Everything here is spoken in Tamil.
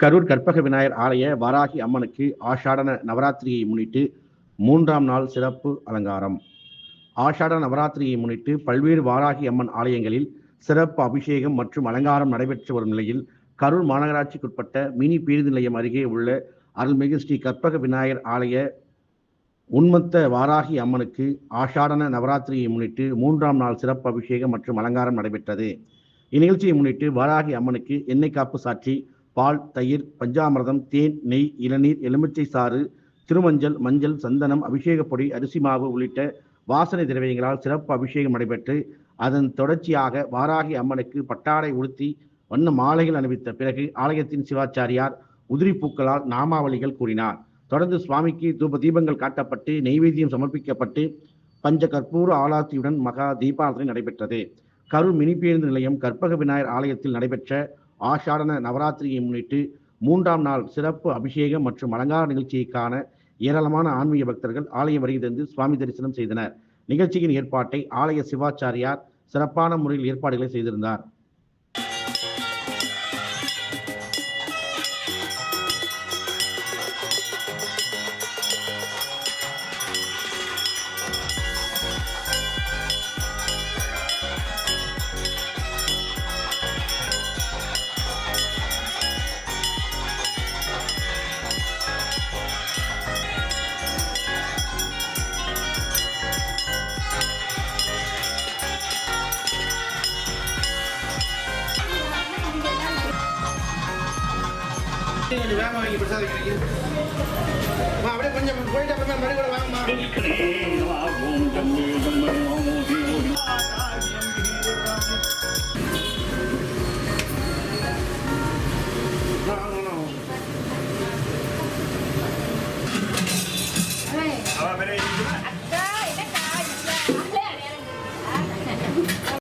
கரூர் கற்பக விநாயகர் ஆலய வாராகி அம்மனுக்கு ஆஷாடன நவராத்திரியை முன்னிட்டு மூன்றாம் நாள் சிறப்பு அலங்காரம். ஆஷாட நவராத்திரியை முன்னிட்டு பல்வேறு வாராகி அம்மன் ஆலயங்களில் சிறப்பு அபிஷேகம் மற்றும் அலங்காரம் நடைபெற்று வரும் நிலையில் கரூர் மாநகராட்சிக்குட்பட்ட மினி பேருந்து நிலையம் அருகே உள்ள அருள்மிகு ஸ்ரீ கற்பக விநாயகர் ஆலய உன்மத்த வாராகி அம்மனுக்கு ஆஷாடன நவராத்திரியை முன்னிட்டு மூன்றாம் நாள் சிறப்பு அபிஷேகம் மற்றும் அலங்காரம் நடைபெற்றது. இந்நிகழ்ச்சியை முன்னிட்டு வாராகி அம்மனுக்கு எண்ணெய் காப்பு சாற்றி பால் தயிர் பஞ்சாமிரதம் தேன் நெய் இளநீர் எலுமிச்சை சாறு திருமஞ்சள் மஞ்சள் சந்தனம் அபிஷேகப்பொடி அரிசி மாவு உள்ளிட்ட வாசனை திரவியங்களால் சிறப்பு அபிஷேகம் நடைபெற்று அதன் தொடர்ச்சியாக வாராகி அம்மனுக்கு பட்டாடை உடுத்தி வண்ண மாலைகள் அணிவித்த பிறகு ஆலயத்தின் சிவாச்சாரியார் உதிரி பூக்களால் நாமாவளிகள் கூறினார். தொடர்ந்து சுவாமிக்கு தூப தீபங்கள் காட்டப்பட்டு நெய்வேத்தியம் சமர்ப்பிக்கப்பட்டு பஞ்ச கற்பூர ஆலாத்தியுடன் மகா தீபாரதனை நடைபெற்றது. கரூர் மினி பேருந்து நிலையம் கற்பக விநாயகர் ஆலயத்தில் நடைபெற்ற ஆஷாடன நவராத்திரியை முன்னிட்டு மூன்றாம் நாள் சிறப்பு அபிஷேகம் மற்றும் அலங்கார நிகழ்ச்சிக்கான ஏராளமான ஆன்மீக பக்தர்கள் ஆலயம் வருகை தந்து சுவாமி தரிசனம் செய்தனர். நிகழ்ச்சியின் ஏற்பாட்டை ஆலய சிவாச்சாரியார் சிறப்பான முறையில் ஏற்பாடுகளை செய்திருந்தார். கொஞ்சம் வேகமாக வாங்கி பிரசாதிக்கிறீங்க. அம்மா, அப்படியே கொஞ்சம் போயிட்டு அப்புறமா மறுபடியும் கூட வாங்கம்மா